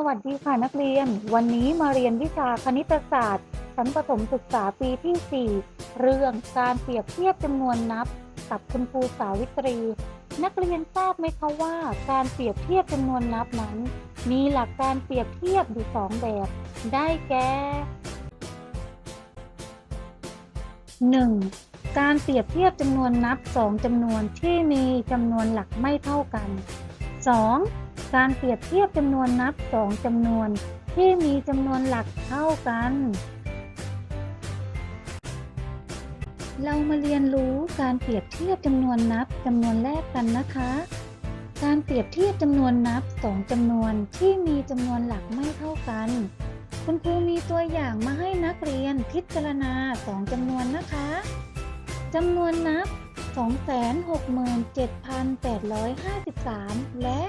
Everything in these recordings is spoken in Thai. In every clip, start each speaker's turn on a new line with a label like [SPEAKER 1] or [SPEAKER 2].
[SPEAKER 1] สวัสดีค่ะนักเรียน วันนี้มาเรียนวิชาคณิตศาสตร์ ชั้นประถมศึกษาปีที่ 4 เรื่องการเปรียบเทียบจำนวนนับ กับคุณครูสาวิตรี นักเรียนทราบไหมคะว่า การเปรียบเทียบจำนวนนับนั้น มีหลักการเปรียบเทียบอยู่สองแบบ ได้แก่ 1. การเปรียบเทียบจำนวนนับสองจำนวนที่มีจำนวนหลักไม่เท่ากัน 2. การเปรียบเทียบจำนวนนับสองจำนวนที่มีจำนวนหลักเท่ากัน เรามาเรียนรู้การเปรียบเทียบจำนวนนับจำนวนแรกกันนะคะ การเปรียบเทียบจำนวนนับสองจำนวนที่มีจำนวนหลักไม่เท่ากัน คุณครูมีตัวอย่างมาให้นักเรียนพิจารณาสองจำนวนนะคะจำนวนนับ 267,853 และ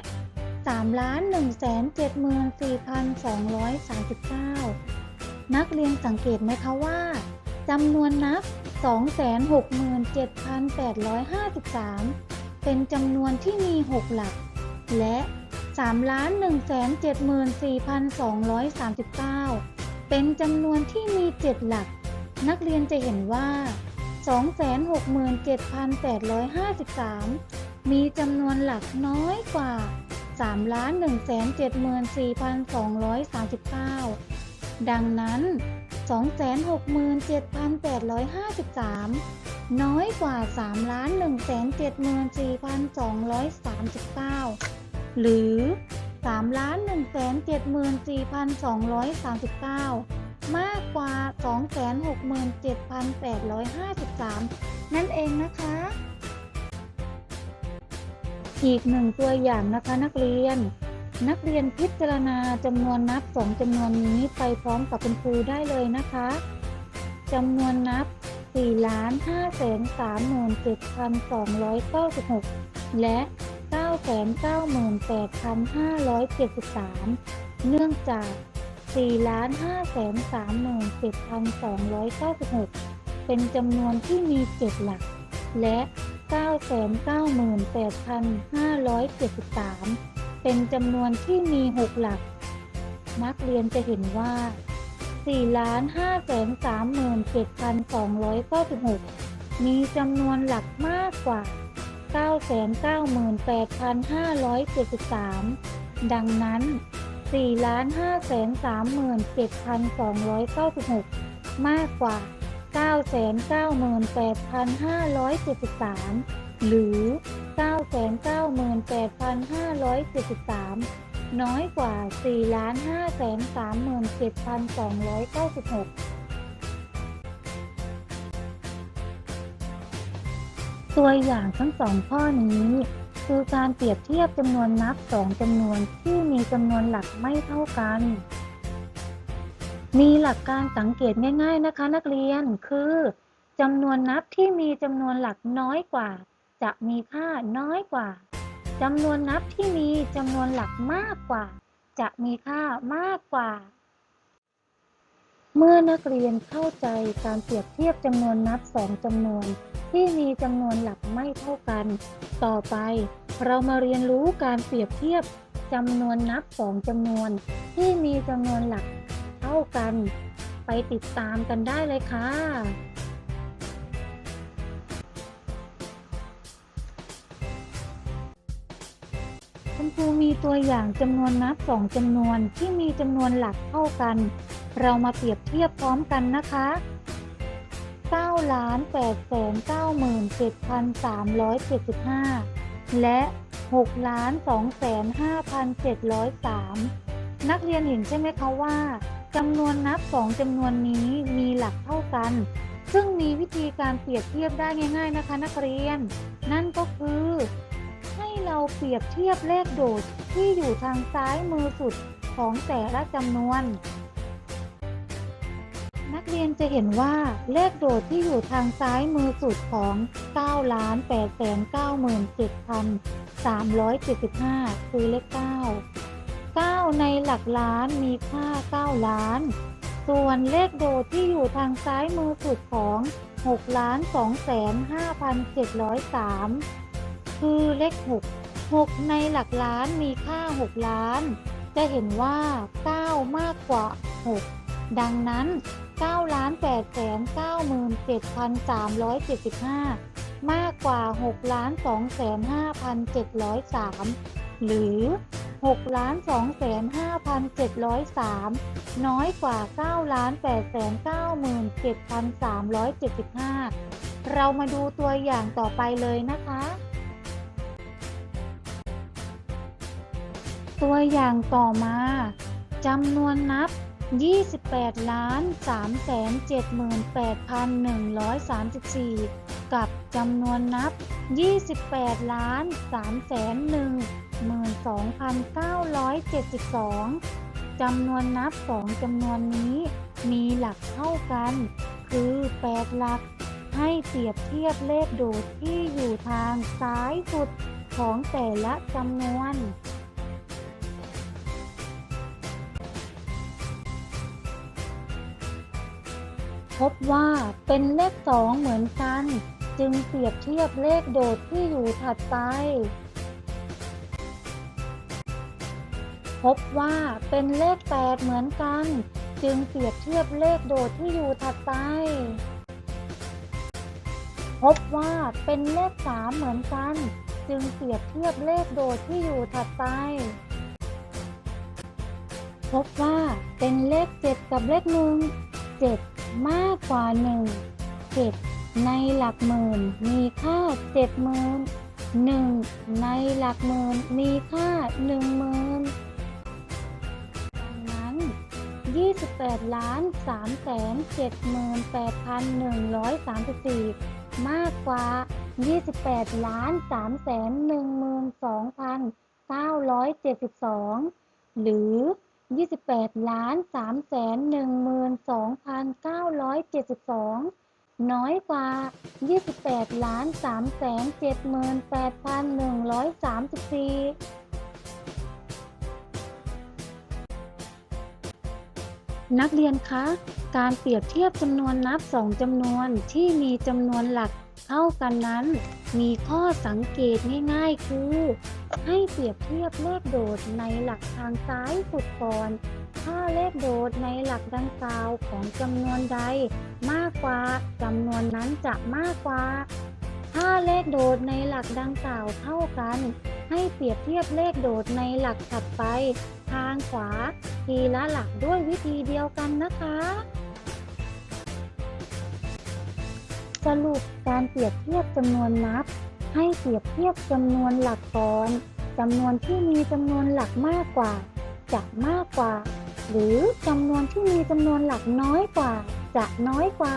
[SPEAKER 1] 3,174,239 นักเรียนสังเกตไหมคะว่าจำนวนนับ267,853 เป็นจำนวนที่มี 6 หลัก และ3,174,239 เป็นจำนวนที่มี 7 หลัก นักเรียนจะเห็นว่า 267,853 มีจำนวนหลักน้อยกว่า 3,174,239 ดังนั้น 267,853 น้อยกว่า3,174,239 หรือ3,174,239มากกว่า 267,853 นั่นเองนะคะ อีกหนึ่งตัวอย่างนะคะนักเรียน นักเรียนพิจารณาจำนวนนับสองจำนวนนี้ไปพร้อมกับคุณครูได้เลยนะคะจำนวนนับ 4 5 3 7 2 9 6 และ 998,573 เนื่องจาก 4 5 3 7 2 9 6 เป็นจำนวนที่มี 7 หลัก และ 998,573 เป็นจำนวนที่มี 6 หลัก นักเรียนจะเห็นว่า 4,537,296 มีจำนวนหลักมากกว่า 998,573 ดังนั้น 4,537,296 มากกว่า 998,573 หรือ 998,573 น้อยกว่า 4,537,296 ตัวอย่างทั้งสองข้อนี้ คือการเปรียบเทียบจำนวนนับสองจำนวนที่มีจำนวนหลักไม่เท่ากัน มีหลักการสังเกตง่าย ๆนะคะ นักเรียนคือจำนวนนับที่มีจำนวนหลักน้อยกว่า จะมีค่าน้อยกว่าจำนวนนับที่มีจำนวนหลักมากกว่า จะมีค่ามากกว่า เมื่อนักเรียนเข้าใจการเปรียบเทียบจำนวนนับสองจำนวน ที่มีจำนวนหลักไม่เท่ากัน ต่อไป เรามาเรียนรู้การเปรียบเทียบจำนวนนับสองจำนวน ที่มีจำนวนหลัก เท่ากัน ไปติดตามกันได้เลยค่ะ คุณครูมีตัวอย่างจำนวนนับสองจำนวนที่มีจำนวนหลักเท่ากัน เรามาเปรียบเทียบพร้อมกันนะคะ9ล้าน8แสน97,375 และ 6 ล้าน2แสน5,703 นักเรียนเห็นใช่ไหมคะว่า จำนวนนับสองจำนวนนี้มีหลักเท่ากัน ซึ่งมีวิธีการเปรียบเทียบได้ง่าย ๆนะคะ นักเรียน นั่นก็คือ ให้เราเปรียบเทียบเลขโดดที่อยู่ทางซ้ายมือสุดของแต่ละจำนวน นักเรียนจะเห็นว่าเลขโดดที่อยู่ทางซ้ายมือสุดของ 9 ล้าน8แสน97,375 คือเลข 9 ในหลักล้านมีค่า 9 ล้าน ส่วนเลขโดดที่อยู่ทางซ้ายมือสุดของ 6 ล้าน 2 แสน 5,703 คือเลข 6 6 ในหลักล้านมีค่า 6 ล้าน จะเห็นว่า 9 มากกว่า 6 ดังนั้น 9 ล้าน8 9 7 3 7 5 มากกว่า 6 ล้าน2 5 7 0 3 หรือ 6 2 5 7 0 3 น้อยกว่า9 8 9 7 3 7 5 เรามาดูตัวอย่างต่อไปเลยนะคะ ตัวอย่างต่อมาจำนวนนับ 28ล้าน378,134กับจำนวนนับ 28ล้าน 12,972 จำนวนนับสองจำนวนนี้ มีหลักเท่ากัน คือ 8 หลัก ให้เปรียบเทียบเลขโดดที่อยู่ทางซ้ายสุดของแต่ละจำนวนพบว่าเป็นเลขสองเหมือนกัน จึงเปรียบเทียบเลขโดดที่อยู่ถัดไป พบว่าเป็นเลขแปดเหมือนกัน จึงเปรียบเทียบเลขโดดที่อยู่ถัดไป พบว่าเป็นเลขสามเหมือนกัน จึงเปรียบเทียบเลขโดดที่อยู่ถัดไป พบว่าเป็นเลขเจ็ดกับเลขหนึ่งเจ็ดมากกว่าหนึ่งเจ็ดในหลักหมื่นมีค่าเจ็ดหมื่นหนึ่งในหลักหมื่นมีค่าหนึ่งหมื่น 28ล้าน3แสน78,134 มากกว่า 28ล้าน3แสน12,972 หรือ 28ล้าน3แสน12,972 น้อยกว่า 28ล้าน3แสน78,134 นักเรียนคะ การเปรียบเทียบจำนวนนับสองจำนวนที่มีจำนวนหลักเท่ากันนั้น มีข้อสังเกตง่ายๆ คือ ให้เปรียบเทียบเลขโดดในหลักทางซ้ายสุดก่อน ถ้าเลขโดดในหลักดังกล่าวของจำนวนใด มากกว่าจำนวนนั้นจะมากกว่า ถ้าเลขโดดในหลักดังกล่าวเท่ากัน ให้เปรียบเทียบเลขโดดในหลักถัดไป ทางขวา ทีละหลักด้วยวิธีเดียวกันนะคะ สรุปการเปรียบเทียบจำนวนนับ ให้เปรียบเทียบจำนวนหลักก่อนจำนวนที่มีจำนวนหลักมากกว่า จะมากกว่า หรือจำนวนที่มีจำนวนหลักน้อยกว่า จะน้อยกว่า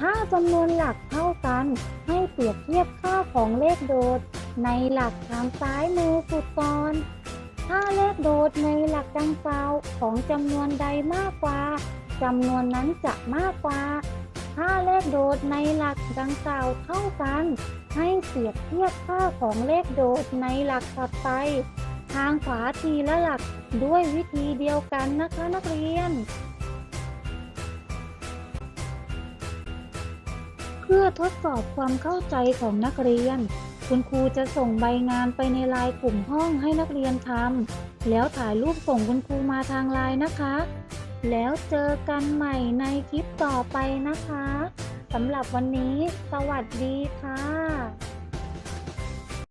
[SPEAKER 1] ถ้าจำนวนหลักเท่ากัน ให้เปรียบเทียบค่าของเลขโดด ในหลักทางซ้ายมือสุดก่อน ถ้าเลขโดดในหลักดังกล่าวของจำนวนใดมากกว่าจำนวนนั้นจะมากกว่า ถ้าเลขโดดในหลักดังกล่าวเท่ากัน ให้เปรียบเทียบค่าของเลขโดดในหลักถัดไป ทางขวาทีละหลักด้วยวิธีเดียวกันนะคะนักเรียน เพื่อทดสอบความเข้าใจของนักเรียน คุณครูจะส่งใบงานไปในไลน์กลุ่มห้องให้นักเรียนทำแล้วถ่ายรูปส่งคุณครูมาทางไลน์นะคะ แล้วเจอกันใหม่ในคลิปต่อไปนะคะสำหรับวันนี้ สวัสดีค่ะ